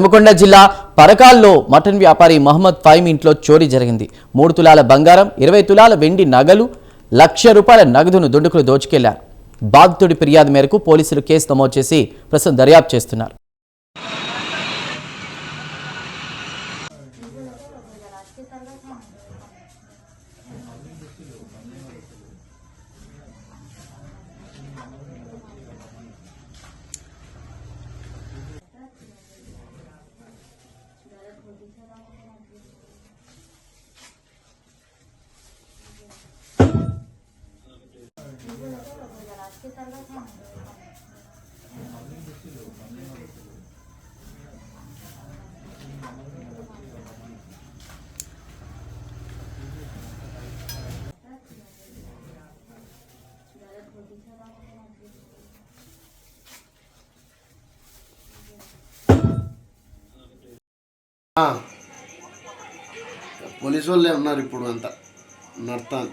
హనుమకొండ జిల్లా పరకాల్లో మటన్ వ్యాపారి మహమ్మద్ ఫైమ్ ఇంట్లో చోరీ జరిగింది. మూడు తులాల బంగారం ఇరవై తులాల వెండి నగలు లక్ష రూపాయల నగదును దుండుకులు దోచుకెళ్ళారు. బాధితుడి ఫిర్యాదు మేరకు పోలీసులు కేసు నమోదు చేసి ప్రస్తుతం దర్యాప్తు చేస్తున్నారు. పోలీసు వాళ్ళే ఉన్నారు ఇప్పుడు అంతా. నడతాను.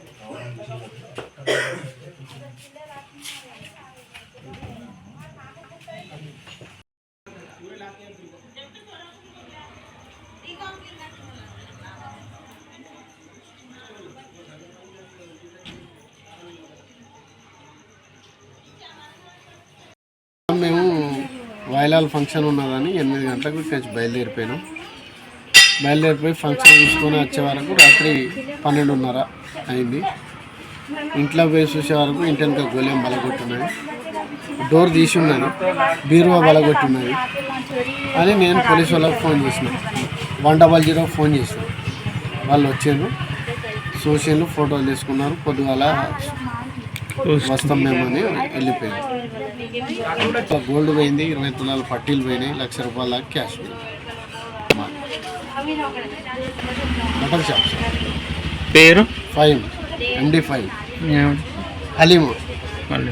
మేము వాయిలాల ఫంక్షన్ ఉన్నదని ఎనిమిది గంటలకు ఇక్కడి బయలుదేరిపోయినాం. బయలుదేరిపోయి ఫంక్షన్ చూసుకొని వచ్చే వరకు రాత్రి పన్నెండున్నర అయింది. ఇంట్లో పోయి చూసే వరకు ఇంటి వెనక గోళం బలగొట్టున్నది డోర్ తీసి ఉన్నది. బీరువా బలగొట్టున్నది. అని నేను పోలీస్ వాళ్ళకి ఫోన్ చేసిన. వన్ డబల్ జీరో ఫోన్ చేసిన. వాళ్ళు వచ్చారు. సోషల్ ఫోటోలు తీసుకున్నారు. పొద్దుగాల వస్తాం మేము అని వెళ్ళిపోయింది గోల్డ్ పోయింది ఇరవై తులాల పట్టీలు పోయినాయి లక్ష రూపాయల క్యాష్ మటన్ షాప్. పేరు? ఫైవ్ ఎండి ఫైవ్? హలీము. మళ్ళీ.